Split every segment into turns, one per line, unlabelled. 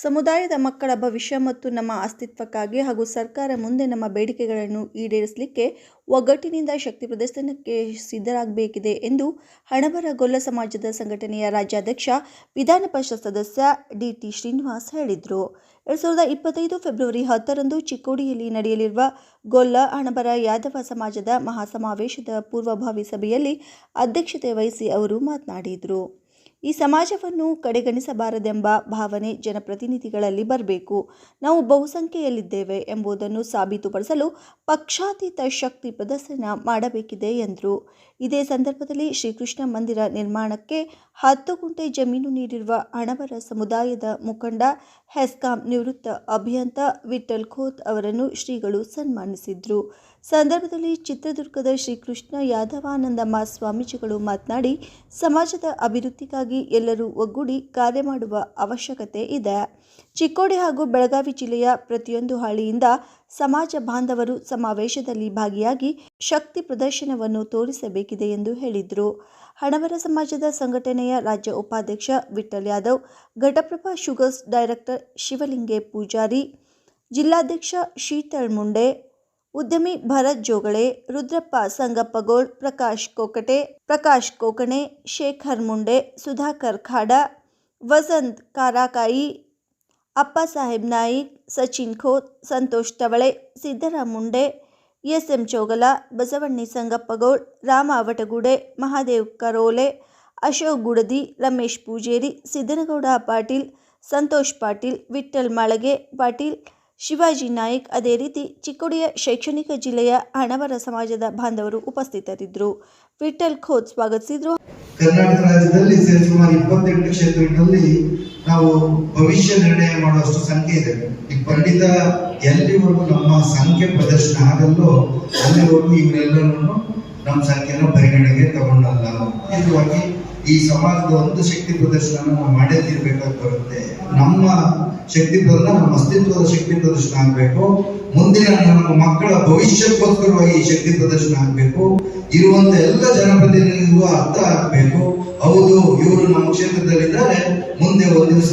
ಸಮುದಾಯದ ಮಕ್ಕಳ ಭವಿಷ್ಯ ಮತ್ತು ನಮ್ಮ ಅಸ್ತಿತ್ವಕ್ಕಾಗಿ ಹಾಗೂ ಸರ್ಕಾರ ಮುಂದೆ ನಮ್ಮ ಬೇಡಿಕೆಗಳನ್ನು ಈಡೇರಿಸಲಿಕ್ಕೆ ಒಗ್ಗಟ್ಟಿನಿಂದ ಶಕ್ತಿ ಪ್ರದರ್ಶನಕ್ಕೆ ಸಿದ್ಧರಾಗಬೇಕಿದೆ ಎಂದು ಹಣಬರ ಗೊಲ್ಲ ಸಮಾಜದ ಸಂಘಟನೆಯ ರಾಜ್ಯಾಧ್ಯಕ್ಷ, ವಿಧಾನ ಪರಿಷತ್ ಸದಸ್ಯ ಡಿಟಿ ಶ್ರೀನಿವಾಸ್ ಹೇಳಿದರು. ಎರಡು ಸಾವಿರದ ಇಪ್ಪತ್ತೈದು ಫೆಬ್ರವರಿ ಹತ್ತರಂದು ಚಿಕ್ಕೋಡಿಯಲ್ಲಿ ನಡೆಯಲಿರುವ ಗೊಲ್ಲ ಹಣಬರ ಯಾದವ ಸಮಾಜದ ಮಹಾಸಮಾವೇಶದ ಪೂರ್ವಭಾವಿ ಸಭೆಯಲ್ಲಿ ಅಧ್ಯಕ್ಷತೆ ವಹಿಸಿ ಅವರು ಮಾತನಾಡಿದರು. ಈ ಸಮಾಜವನ್ನು ಕಡೆಗಣಿಸಬಾರದೆಂಬ ಭಾವನೆ ಜನಪ್ರತಿನಿಧಿಗಳಲ್ಲಿ ಬರಬೇಕು. ನಾವು ಬಹುಸಂಖ್ಯೆಯಲ್ಲಿದ್ದೇವೆ ಎಂಬುದನ್ನು ಸಾಬೀತುಪಡಿಸಲು ಪಕ್ಷಾತೀತ ಶಕ್ತಿ ಪ್ರದರ್ಶನ ಮಾಡಬೇಕಿದೆ ಎಂದರು. ಇದೇ ಸಂದರ್ಭದಲ್ಲಿ ಶ್ರೀಕೃಷ್ಣ ಮಂದಿರ ನಿರ್ಮಾಣಕ್ಕೆ ಹತ್ತು ಗುಂಟೆ ಜಮೀನು ನೀಡಿರುವ ಹಣಬರ ಸಮುದಾಯದ ಮುಖಂಡ ಹೆಸ್ಕಾಂ ನಿವೃತ್ತ ಅಭಿಯಂತ ವಿಠಲ್ ಖೋತ್ ಅವರನ್ನು ಶ್ರೀಗಳು ಸನ್ಮಾನಿಸಿದರು. ಸಂದರ್ಭದಲ್ಲಿ ಚಿತ್ರದುರ್ಗದ ಶ್ರೀಕೃಷ್ಣ ಯಾದವಾನಂದಮ್ಮ ಸ್ವಾಮೀಜಿಗಳು ಮಾತನಾಡಿ, ಸಮಾಜದ ಅಭಿವೃದ್ಧಿಗಾಗಿ ಎಲ್ಲರೂ ಒಗ್ಗೂಡಿ ಕಾರ್ಯ ಮಾಡುವ ಅವಶ್ಯಕತೆ ಇದೆ. ಚಿಕ್ಕೋಡಿ ಹಾಗೂ ಬೆಳಗಾವಿ ಜಿಲ್ಲೆಯ ಪ್ರತಿಯೊಂದು ಹಳ್ಳಿಯಿಂದ ಸಮಾಜ ಬಾಂಧವರು ಸಮಾವೇಶದಲ್ಲಿ ಭಾಗಿಯಾಗಿ ಶಕ್ತಿ ಪ್ರದರ್ಶನವನ್ನು ತೋರಿಸಬೇಕಿದೆ ಎಂದು ಹೇಳಿದರು. ಹಣವರ ಸಮಾಜದ ಸಂಘಟನೆಯ ರಾಜ್ಯ ಉಪಾಧ್ಯಕ್ಷ ವಿಠಲ್ ಯಾದವ್, ಘಟಪ್ರಭಾ ಶುಗರ್ಸ್ ಡೈರೆಕ್ಟರ್ ಶಿವಲಿಂಗೆ ಪೂಜಾರಿ, ಜಿಲ್ಲಾಧ್ಯಕ್ಷ ಶೀತಳ್ ಮುಂಡೆ ಉದ್ಯಮಿ ಭರತ್ ಜೋಗಳೆ, ರುದ್ರಪ್ಪ ಸಂಗಪ್ಪಗೋಳ್, ಪ್ರಕಾಶ್ ಕೋಕಟೆ, ಪ್ರಕಾಶ್ ಕೋಕಣೆ, ಶೇಖರ್ ಮುಂಡೆ, ಸುಧಾಕರ್ ಖಾಡ, ವಸಂತ್ ಕಾರಾಕಾಯಿ ಅಪ್ಪ ಸಾಹೇಬ್ ನಾಯಿಕ್, ಸಚಿನ್ ಖೋತ್, ಸಂತೋಷ್ ತವಳೆ, ಸಿದ್ದರಾಮ್ ಮುಂಡೆ ಎಸ್ ಎಂ ಚೌಗಲ, ಬಸವಣ್ಣಿ ಸಂಗಪ್ಪಗೌಡ್ ರಾಮ ಅವಟಗುಡೆ, ಮಹಾದೇವ್ ಕರೋಲೆ, ಅಶೋಕ್ ಗುಡದಿ, ರಮೇಶ್ ಪೂಜೇರಿ, ಸಿದ್ದನಗೌಡ ಪಾಟೀಲ್, ಸಂತೋಷ್ ಪಾಟೀಲ್, ವಿಠ್ಠಲ್ ಮಾಳಗೆ ಪಾಟೀಲ್ ಶಿವಾಜಿ ನಾಯಕ್ ಅದೇ ರೀತಿ ಚಿಕ್ಕೋಡಿಯ ಶೈಕ್ಷಣಿಕ ಜಿಲ್ಲೆಯ ಹಣವರ ಸಮಾಜದ ಬಾಂಧವರು ಉಪಸ್ಥಿತರಿದ್ದರು. ವಿಠಲ್ ಖೋದ್ ಸ್ವಾಗತಿಸಿದ್ರು.
ಕರ್ನಾಟಕ ರಾಜ್ಯದಲ್ಲಿ ಸೇರಿಸುಮಾರು ಇಪ್ಪತ್ತೆಂಟು ಕ್ಷೇತ್ರಗಳಲ್ಲಿ ನಾವು ಭವಿಷ್ಯ ನಿರ್ಣಯ ಮಾಡುವಷ್ಟು ಸಂಖ್ಯೆ ಇದೆ. ಈ ಖಂಡಿತ ಎಲ್ಲಿವರೆಗೂ ನಮ್ಮ ಸಂಖ್ಯೆ ಪ್ರದರ್ಶನ ಆಗಲ್ಲೋ ಅಲ್ಲಿವರೆಗೂ ಇವರೆಲ್ಲರನ್ನು ನಮ್ಮ ಸಂಖ್ಯೆಯನ್ನು ಪರಿಗಣನೆಗೆ ತಗೊಂಡಲ್ಲ. ಖಂಡಿತವಾಗಿ ಈ ಸಮಾಜದ ಒಂದು ಶಕ್ತಿ ಪ್ರದರ್ಶನ ನಾವು ಮಾಡೇ ತೀರ್ಬೇಕಾಗಿ ಬರುತ್ತೆ. ನಮ್ಮ ಶಕ್ತಿ ಪ್ರದರ್ಶನ ನಮ್ಮ ಅಸ್ತಿತ್ವದ ಶಕ್ತಿ ಪ್ರದರ್ಶನ ಆಗಬೇಕು. ಮುಂದಿನ ನಮ್ಮ ಮಕ್ಕಳ ಭವಿಷ್ಯಕ್ಕೋಸ್ಕರವಾಗಿ ಈ ಶಕ್ತಿ ಪ್ರದರ್ಶನ ಆಗಬೇಕು. ಇರುವಂತ ಎಲ್ಲ ಜನಪ್ರತಿನಿಧಿಗಳಿಗೂ ಅರ್ಥ ಆಗ್ಬೇಕು. ಹೌದು, ಇವರು ನಮ್ಮ ಕ್ಷೇತ್ರದಲ್ಲಿದ್ದಾರೆ. ಮುಂದೆ ಒಂದು ದಿವಸ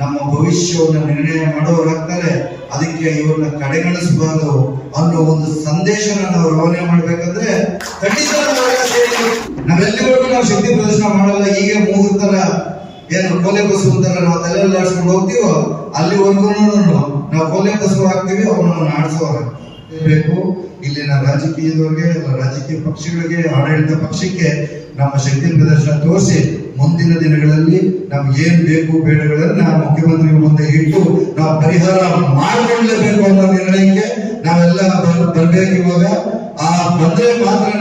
ನಮ್ಮ ಭವಿಷ್ಯವನ್ನು ನಿರ್ಣಯ ಮಾಡೋರಾಗ್ತಾರೆ. ಅದಕ್ಕೆ ಇವ್ರನ್ನ ಕಡೆಗಣಿಸಬಾರದು ಅನ್ನೋ ಒಂದು ಸಂದೇಶನ ನಾವು ರವಾನೆ ಮಾಡ್ಬೇಕಂದ್ರೆ ಖಂಡಿತ ನಾವೆಲ್ಲಿವರೆಗೂ ನಾವು ಶಕ್ತಿ ಪ್ರದರ್ಶನ ಮಾಡಲ್ಲ. ಈಗ ಮೂರು ತರ ಏನು ಕೊಲೆ ಅಂತಾರ ನಾವು ತಲೆಯಲ್ಲಿ ಆಡಿಸ್ಕೊಂಡು ಹೋಗ್ತೀವೋ? ಅಲ್ಲಿವರೆಗೂ ನಾವು ಕೊಲೆ ಬಸ್ಸು ಹಾಕ್ತೀವಿ ಅವನನ್ನು ಆಡಿಸೋರ. ಬೇಕು? ಇಲ್ಲಿನ ರಾಜಕೀಯದವ್ರಿಗೆ ರಾಜಕೀಯ ಪಕ್ಷಗಳಿಗೆ, ಆಡಳಿತ ಪಕ್ಷಕ್ಕೆ ನಮ್ಮ ಶಕ್ತಿ ಪ್ರದರ್ಶನ ತೋರಿಸಿ, ಮುಂದಿನ ದಿನಗಳಲ್ಲಿ ನಮ್ಗೆ ಏನ್ ಬೇಕು ಬೇಡಗಳನ್ನ ಮುಖ್ಯಮಂತ್ರಿ ಮುಂದೆ ಇಟ್ಟು ನಾವು ಪರಿಹಾರ ಮಾಡಿಕೊಳ್ಳಬೇಕು ಅನ್ನೋ ನಿರ್ಣಯಕ್ಕೆ ನಾವೆಲ್ಲ ಬರ್- ಬರ್ಬೇಕು ಇವಾಗ ಆ ಬಂದ್ರೆ ಮಾತ್ರ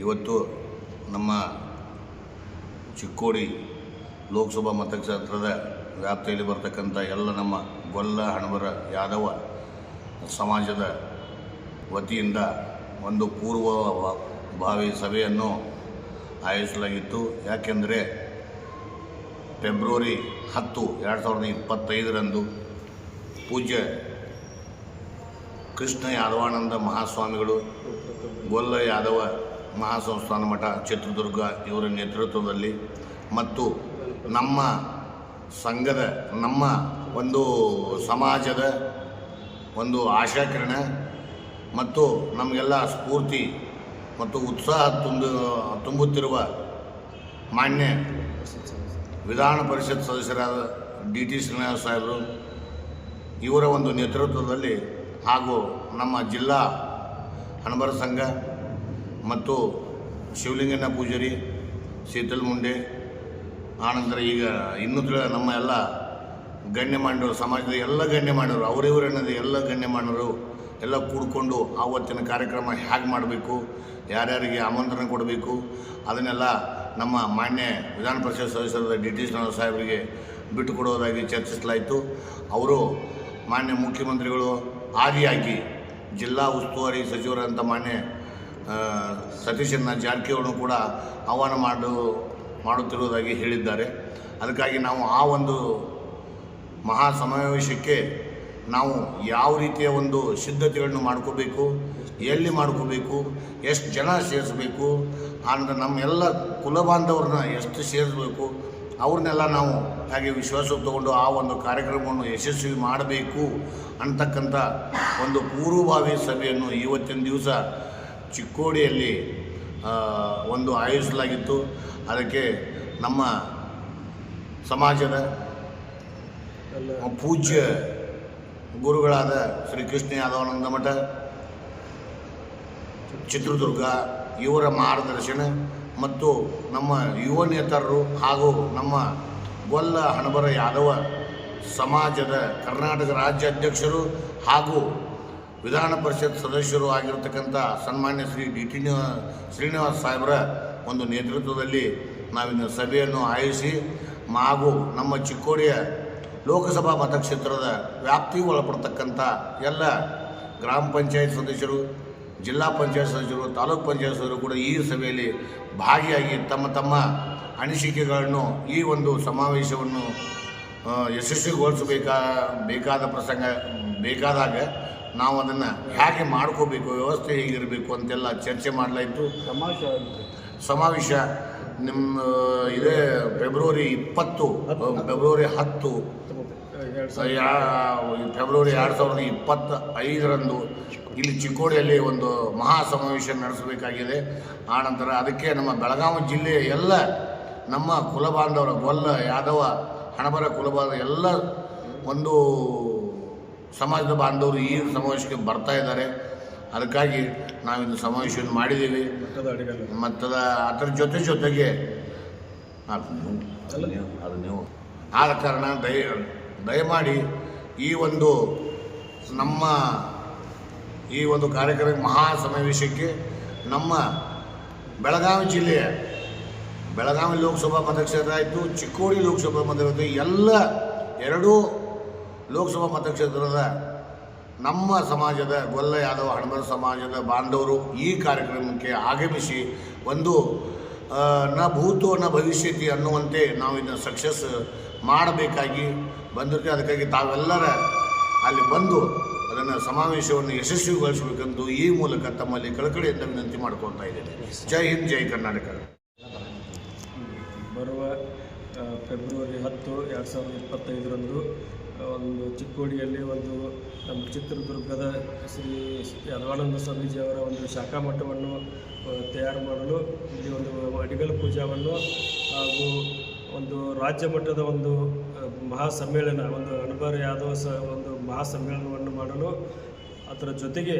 ಇವತ್ತು ನಮ್ಮ ಚಿಕ್ಕೋಡಿ ಲೋಕಸಭಾ ಮತಕ್ಷೇತ್ರದ ವ್ಯಾಪ್ತಿಯಲ್ಲಿ ಬರ್ತಕ್ಕಂಥ ಎಲ್ಲ ನಮ್ಮ ಗೊಲ್ಲ, ಹಣಬರ, ಯಾದವ ಸಮಾಜದ ವತಿಯಿಂದ ಒಂದು ಪೂರ್ವ ಭಾವಿ ಸಭೆಯನ್ನು ಆಯೋಜಿಸಲಾಗಿತ್ತು. ಯಾಕೆಂದರೆ ಫೆಬ್ರವರಿ ಹತ್ತು ಎರಡು ಸಾವಿರದ ಇಪ್ಪತ್ತೈದರಂದು ಪೂಜ್ಯ ಕೃಷ್ಣ ಯಾದವಾನಂದ ಮಹಾಸ್ವಾಮಿಗಳು, ಗೊಲ್ಲ ಯಾದವ ಮಹಾಸಂಸ್ಥಾನ ಮಠ, ಚಿತ್ರದುರ್ಗ ಇವರ ನೇತೃತ್ವದಲ್ಲಿ ಮತ್ತು ನಮ್ಮ ಸಂಘದ, ನಮ್ಮ ಒಂದು ಸಮಾಜದ ಒಂದು ಆಶಾಕಿರಣ ಮತ್ತು ನಮಗೆಲ್ಲ ಸ್ಫೂರ್ತಿ ಮತ್ತು ಉತ್ಸಾಹ ತುಂಬು ತುಂಬುತ್ತಿರುವ ಮಾನ್ಯ ವಿಧಾನ ಪರಿಷತ್ ಸದಸ್ಯರಾದ ಡಿ ಟಿ ಶ್ರೀನಿವಾಸ ಸಾಹೇಬರು, ಇವರ ಒಂದು ನೇತೃತ್ವದಲ್ಲಿ ಹಾಗೂ ನಮ್ಮ ಜಿಲ್ಲಾ ಹಣಬರ ಸಂಘ ಮತ್ತು ಶಿವಲಿಂಗನ ಪೂಜಾರಿ, ಶೀತಲ್ ಮುಂಡೆ ಆನಂತರ ಈಗ ಇನ್ನೂ ತಿಳ ನಮ್ಮ ಎಲ್ಲ ಗಣ್ಯಮಾನ್ಯರು ಸಮಾಜದ ಎಲ್ಲ ಗಣ್ಯಮಾನ್ಯರು ಅವರಿವರು ಅನ್ನೋದು ಎಲ್ಲ ಗಣ್ಯಮಾನ್ಯರು ಎಲ್ಲ ಕೂಡಿಕೊಂಡು ಆವತ್ತಿನ ಕಾರ್ಯಕ್ರಮ ಹೇಗೆ ಮಾಡಬೇಕು, ಯಾರ್ಯಾರಿಗೆ ಆಮಂತ್ರಣ ಕೊಡಬೇಕು, ಅದನ್ನೆಲ್ಲ ನಮ್ಮ ಮಾನ್ಯ ವಿಧಾನ ಪರಿಷತ್ ಸದಸ್ಯರಾದ ಡಿ ಟಿ ಶ್ರೀನಿವಾಸ ಸಾಹೇಬರಿಗೆ ಬಿಟ್ಟುಕೊಡೋದಾಗಿ ಚರ್ಚಿಸಲಾಯಿತು. ಅವರು ಮಾನ್ಯ ಮುಖ್ಯಮಂತ್ರಿಗಳು ಆದಿಯಾಗಿ ಜಿಲ್ಲಾ ಉಸ್ತುವಾರಿ ಸಚಿವರಂತ ಮಾನ್ಯ ಸತೀಶನ್ನ ಜಾರಕಿಹೊಳಿ ಕೂಡ ಆಹ್ವಾನ ಮಾಡು ಮಾಡುತ್ತಿರುವುದಾಗಿ ಹೇಳಿದ್ದಾರೆ. ಅದಕ್ಕಾಗಿ ನಾವು ಆ ಒಂದು ಮಹಾ ಸಮಾವೇಶಕ್ಕೆ ನಾವು ಯಾವ ರೀತಿಯ ಒಂದು ಸಿದ್ಧತೆಗಳನ್ನು ಮಾಡ್ಕೋಬೇಕು, ಎಲ್ಲಿ ಮಾಡ್ಕೋಬೇಕು, ಎಷ್ಟು ಜನ ಸೇರಿಸ್ಬೇಕು, ಆನಂತರ ನಮ್ಮೆಲ್ಲ ಕುಲಬಾಂಧವ್ರನ್ನ ಎಷ್ಟು ಸೇರಿಸಬೇಕು, ಅವ್ರನ್ನೆಲ್ಲ ನಾವು ಹಾಗೆ ವಿಶ್ವಾಸ ತಗೊಂಡು ಆ ಒಂದು ಕಾರ್ಯಕ್ರಮವನ್ನು ಯಶಸ್ವಿ ಮಾಡಬೇಕು ಅಂತಕ್ಕಂಥ ಒಂದು ಪೂರ್ವಭಾವಿ ಸಭೆಯನ್ನು ಇವತ್ತಿನ ದಿವಸ ಚಿಕ್ಕೋಡಿಯಲ್ಲಿ ಒಂದು ಆಯೋಜಿಸಲಾಗಿತ್ತು ಅದಕ್ಕೆ ನಮ್ಮ ಸಮಾಜದ ಪೂಜ್ಯ ಗುರುಗಳಾದ ಶ್ರೀ ಕೃಷ್ಣ ಯಾದವಾನಂದ ಮಠ, ಚಿತ್ರದುರ್ಗ, ಇವರ ಮಾರ್ಗದರ್ಶನ ಮತ್ತು ನಮ್ಮ ಯುವ ನೇತಾರರು ಹಾಗೂ ನಮ್ಮ ಗೊಲ್ಲ ಹಣಬರ ಯಾದವ ಸಮಾಜದ ಕರ್ನಾಟಕ ರಾಜ್ಯ ಅಧ್ಯಕ್ಷರು ಹಾಗೂ ವಿಧಾನ ಪರಿಷತ್ ಸದಸ್ಯರು ಆಗಿರತಕ್ಕಂಥ ಸನ್ಮಾನ್ಯ ಶ್ರೀ ಡಿ ಟಿ ಶ್ರೀನಿವಾಸ್ ಸಾಹೇಬರ ಒಂದು ನೇತೃತ್ವದಲ್ಲಿ ನಾವಿನ ಸಭೆಯನ್ನು ಆಯೋಜಿಸಿ ಹಾಗೂ ನಮ್ಮ ಚಿಕ್ಕೋಡಿಯ ಲೋಕಸಭಾ ಮತಕ್ಷೇತ್ರದ ವ್ಯಾಪ್ತಿಗೆ ಒಳಪಡ್ತಕ್ಕಂಥ ಎಲ್ಲ ಗ್ರಾಮ ಪಂಚಾಯತ್ ಸದಸ್ಯರು, ಜಿಲ್ಲಾ ಪಂಚಾಯತ್ ಸದಸ್ಯರು, ತಾಲೂಕ್ ಪಂಚಾಯತ್ ಸದಸ್ಯರು ಕೂಡ ಈ ಸಭೆಯಲ್ಲಿ ಭಾಗಿಯಾಗಿ ತಮ್ಮ ತಮ್ಮ ಅನಿಸಿಕೆಗಳನ್ನು ಈ ಒಂದು ಸಮಾವೇಶವನ್ನು ಯಶಸ್ವಿಗೊಳಿಸಬೇಕಾ, ಬೇಕಾದ ಪ್ರಸಂಗ, ಬೇಕಾದಾಗ ನಾವು ಅದನ್ನು ಹೇಗೆ ಮಾಡ್ಕೋಬೇಕು ವ್ಯವಸ್ಥೆ ಹೇಗಿರಬೇಕು ಅಂತೆಲ್ಲ ಚರ್ಚೆ ಮಾಡಲಾಯಿತು ಸಮಾವೇಶ ಸಮಾವೇಶ ನಿಮ್ಮ ಇದೇ ಫೆಬ್ರವರಿ ಇಪ್ಪತ್ತು ಫೆಬ್ರವರಿ ಹತ್ತು. ಯಾ- ಫೆಬ್ರವರಿ ಎರಡು ಸಾವಿರದ ಇಪ್ಪತ್ತ ಐದರಂದು ಇಲ್ಲಿ ಚಿಕ್ಕೋಡಿಯಲ್ಲಿ ಒಂದು ಮಹಾ ಸಮಾವೇಶ ನಡೆಸಬೇಕಾಗಿದೆ ಆನಂತರ ಅದಕ್ಕೆ ನಮ್ಮ ಬೆಳಗಾವಿ ಜಿಲ್ಲೆಯ ಎಲ್ಲ ನಮ್ಮ ಕುಲಬಾಂಧವರ ಗೊಲ್ಲ ಯಾದವ ಹಣಬರ ಕುಲಬಾಂಧವ ಎಲ್ಲ ಒಂದು ಸಮಾಜದ ಬಾಂಧವರು ಈ ಸಮಾವೇಶಕ್ಕೆ ಬರ್ತಾ ಇದ್ದಾರೆ. ಅದಕ್ಕಾಗಿ ನಾವಿಂದು ಸಮಾವೇಶವನ್ನು ಮಾಡಿದ್ದೀವಿ. ಮತ್ತದ ಅದರ ಜೊತೆ ಜೊತೆಗೆ ಅದು ನೀವು ಅದು ನೀವು ಆದ ಕಾರಣ ದಯ ದಯಮಾಡಿ ಈ ಒಂದು ನಮ್ಮ ಈ ಒಂದು ಕಾರ್ಯಕ್ರಮ ಮಹಾ ಸಮಾವೇಶಕ್ಕೆ ನಮ್ಮ ಬೆಳಗಾವಿ ಜಿಲ್ಲೆಯ ಬೆಳಗಾವಿ ಲೋಕಸಭಾ ಮತಕ್ಷೇತ್ರ ಆಯಿತು ಚಿಕ್ಕೋಡಿ ಲೋಕಸಭಾ ಮತಕ್ಷೇತ್ರ ಎಲ್ಲ ಎರಡೂ ಲೋಕಸಭಾ ಮತಕ್ಷೇತ್ರದ ನಮ್ಮ ಸಮಾಜದ ಗೊಲ್ಲ ಯಾದವ ಹಣಬರ ಸಮಾಜದ ಬಾಂಧವರು ಈ ಕಾರ್ಯಕ್ರಮಕ್ಕೆ ಆಗಮಿಸಿ ಒಂದು ನ ಭೂತೋ ನ ಭವಿಷ್ಯತಿ ಅನ್ನುವಂತೆ ನಾವು ಇದನ್ನು ಸಕ್ಸಸ್ ಮಾಡಬೇಕಾಗಿ ಬಂದಿರ್ತೀವಿ. ಅದಕ್ಕಾಗಿ ತಾವೆಲ್ಲರ ಅಲ್ಲಿ ಬಂದು ಅದನ್ನು ಸಮಾವೇಶವನ್ನು ಯಶಸ್ವಿಗೊಳಿಸಬೇಕೆಂದು ಈ ಮೂಲಕ ತಮ್ಮಲ್ಲಿ ಕಳಕಳಿಯಿಂದ ವಿನಂತಿ ಮಾಡ್ಕೊಳ್ತಾ ಇದ್ದೇನೆ. ಜೈ ಹಿಂದ್, ಜೈ ಕರ್ನಾಟಕ.
ಬರುವ ಫೆಬ್ರವರಿ ಹತ್ತು, ಎರಡು ಸಾವಿರದ ಇಪ್ಪತ್ತೈದರಂದು ಒಂದು ಚಿಕ್ಕೋಡಿಯಲ್ಲಿ ಒಂದು ನಮ್ಮ ಚಿತ್ರದುರ್ಗದ ಶ್ರೀ ಯದವಾನಂದ ಸ್ವಾಮೀಜಿಯವರ ಒಂದು ಶಾಖಾ ಮಠವನ್ನು ತಯಾರು ಮಾಡಲು ಇಲ್ಲಿ ಒಂದು ಅಡಿಗಲ್ ಪೂಜಾವನ್ನು ಹಾಗೂ ಒಂದು ರಾಜ್ಯ ಮಟ್ಟದ ಒಂದು ಮಹಾ ಸಮ್ಮೇಳನ ಒಂದು ಅಣಬರ ಯಾದವ ಸ ಒಂದು ಮಹಾ ಸಮ್ಮೇಳನವನ್ನು ಮಾಡಲು ಅದರ ಜೊತೆಗೆ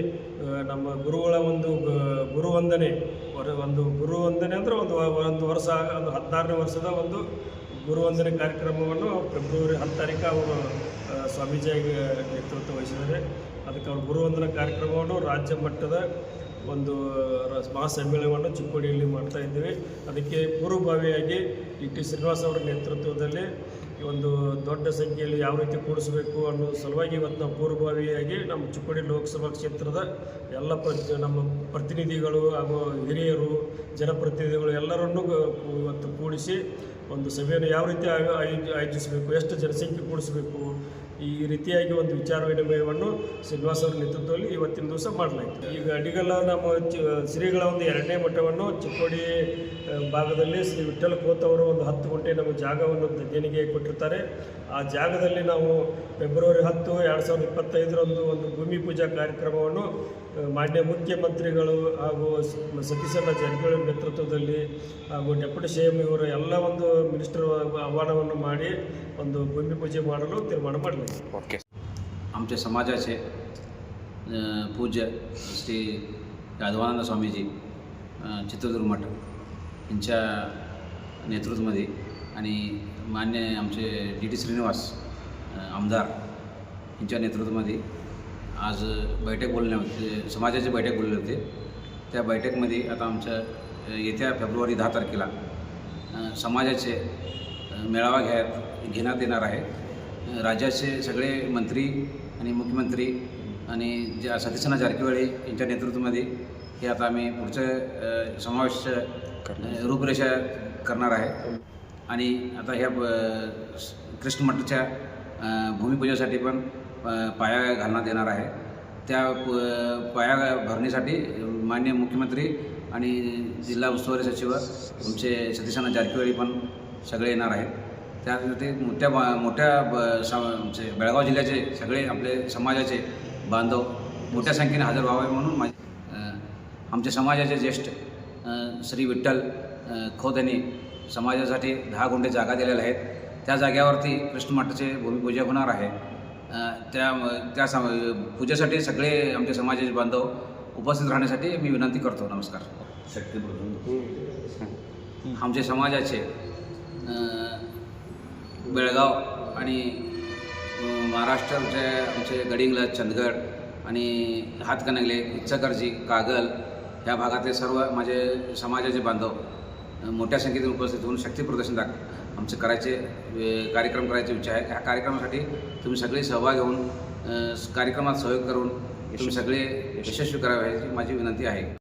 ನಮ್ಮ ಗುರುಗಳ ಒಂದು ಗುರು ವಂದನೆ ಒಂದು ಒಂದು ಗುರುವಂದನೆ ಅಂದರೆ ಒಂದು ಒಂದು ವರ್ಷ, ಒಂದು ಹದಿನಾರನೇ ವರ್ಷದ ಒಂದು ಗುರುವಂದನೆ ಕಾರ್ಯಕ್ರಮವನ್ನು ಫೆಬ್ರವರಿ ಹತ್ತು ತಾರೀಕು ಅವರು ಸ್ವಾಮೀಜಿಯಾಗಿ ನೇತೃತ್ವ ವಹಿಸಿದ್ದಾರೆ. ಅದಕ್ಕೆ ಅವರು ಗುರುವಂದನ ಕಾರ್ಯಕ್ರಮವನ್ನು ರಾಜ್ಯ ಮಟ್ಟದ ಒಂದು ಮಹಾ ಮಹಾಸಮ್ಮೇಳನವನ್ನು ಚಿಕ್ಕೋಡಿಯಲ್ಲಿ ಮಾಡ್ತಾ ಇದ್ದೀವಿ. ಅದಕ್ಕೆ ಪೂರ್ವಭಾವಿಯಾಗಿ ಡಿ ಟಿ ಶ್ರೀನಿವಾಸ್ ಅವರ ನೇತೃತ್ವದಲ್ಲಿ ಒಂದು ದೊಡ್ಡ ಸಂಖ್ಯೆಯಲ್ಲಿ ಯಾವ ರೀತಿ ಕೂಡಿಸಬೇಕು ಅನ್ನೋ ಸಲುವಾಗಿ ಇವತ್ತು ನಾವು ಪೂರ್ವಭಾವಿಯಾಗಿ ನಮ್ಮ ಚಿಕ್ಕೋಡಿ ಲೋಕಸಭಾ ಕ್ಷೇತ್ರದ ಎಲ್ಲ ಪ್ರ, ನಮ್ಮ ಪ್ರತಿನಿಧಿಗಳು ಹಾಗೂ ಹಿರಿಯರು, ಜನಪ್ರತಿನಿಧಿಗಳು ಎಲ್ಲರನ್ನೂ ಇವತ್ತು ಕೂಡಿಸಿ ಒಂದು ಸಭೆಯನ್ನು ಯಾವ ರೀತಿ ಆಯೋ- ಆಯೋಜ- ಆಯೋಜಿಸಬೇಕು, ಎಷ್ಟು ಜನಸಂಖ್ಯೆ ಕೂಡಿಸಬೇಕು, ಈ ರೀತಿಯಾಗಿ ಒಂದು ವಿಚಾರ ವಿನಿಮಯವನ್ನು ಶ್ರೀನಿವಾಸ ಅವರ ನೇತೃತ್ವದಲ್ಲಿ ಇವತ್ತಿನ ದಿವಸ ಮಾಡಲಾಯಿತು. ಈಗ ಅಡಿಗಲ್ಲ ನಮ್ಮ ಶ್ರೀಗಳ ಒಂದು ಎರಡನೇ ಮಠವನ್ನು ಚಿಕ್ಕೋಡಿ ಭಾಗದಲ್ಲಿ ಶ್ರೀ ವಿಠಲ್ ಕೋತ್ ಒಂದು ಹತ್ತು ಗುಂಟೆ ನಮ್ಮ ಜಾಗವನ್ನು ದೇಣಿಗೆ ಕೊಟ್ಟಿರ್ತಾರೆ. ಆ ಜಾಗದಲ್ಲಿ ನಾವು ಫೆಬ್ರವರಿ ಹತ್ತು, ಎರಡು ಸಾವಿರದ ಇಪ್ಪತ್ತೈದರಂದು ಒಂದು ಭೂಮಿ ಪೂಜಾ ಕಾರ್ಯಕ್ರಮವನ್ನು ಮಾನ್ಯ ಮುಖ್ಯಮಂತ್ರಿಗಳು ಹಾಗೂ ಸ- ಸತೀಶಣ್ಣ ಜಾರಕಿಹೊಳಿ ನೇತೃತ್ವದಲ್ಲಿ ಹಾಗೂ ಡೆಪ್ಯೂಟಿ ಸಿ ಎಂ ಇವರ ಎಲ್ಲ ಒಂದು ಮಿನಿಸ್ಟರ್ ಆಹ್ವಾನವನ್ನು ಮಾಡಿ ಒಂದು ಭೂಮಿ ಪೂಜೆ ಮಾಡಲು ತೀರ್ಮಾನ ಮಾಡಲಾಗಿದೆ
आमच्या समाजाचे अ, पूज्य श्री यादवानंद स्वामीजी अ, चित्रदुर्ग मठ यांच्या नेतृत्वामध्ये आणि मान्य आमचे डी टी श्रीनिवास अ, आमदार यांच्या नेतृत्वामध्ये आज बैठक बोलण्या होते समाजाची बैठक बोलले होते. त्या बैठकमध्ये आता आमच्या येत्या फेब्रुवारी दहा तारखेला समाजाचे मेळावा घ्या घेण्यात येणार आहे. राज्याचे सगळे मंत्री आणि मुख्यमंत्री आणि ज्या सतीशना जारकिहोळी यांच्या नेतृत्वामध्ये हे आता आम्ही पुढचं समावेश रूपरेषा करणार आहे. आणि आता ह्या ब- कृष्ण मठच्या भूमिपूजेसाठी पण पाया घालण्यात येणार आहे. त्या प- पाया भरणीसाठी मान्य मुख्यमंत्री आणि जिल्हा उस्तुवारी सचिव आमचे सतीशाना जारकिहोळी पण सगळे येणार आहेत. त्यासाठी मोठ्या बा मोठ्या ब आमचे म्हणजे बेळगाव जिल्ह्याचे सगळे आपले समाजाचे बांधव मोठ्या संख्येने हजर व्हावे म्हणून माझे आमच्या समाजाचे ज्येष्ठ श्री विठ्ठल खोत यांनी समाजासाठी दहा गुंठे जागा दिलेल्या आहेत. त्या जाग्यावरती कृष्णमठाचे भूमिपूजा होणार आहे. त्या त्या सम पूजेसाठी सगळे आमचे समाजाचे बांधव उपस्थित राहण्यासाठी मी विनंती करतो. नमस्कार. आमचे समाजाचे बेळगाव आणि महाराष्ट्राचे आमचे गडिंगला चंदगड आणि हातकणंगले इच्छाकरजी कागल या भागातले सर्व माझे समाजाचे बांधव मोठ्या संख्येने उपस्थित होऊन शक्तीप्रदर्शन दाख आमचे करायचे कार्यक्रम करायची इच्छा आहे ह्या कार्यक्रमासाठी तुम्ही सगळे सहभाग घेऊन कार्यक्रमात सहयोग करून तुम्ही सगळे यशस्वी करावे माझी विनंती आहे.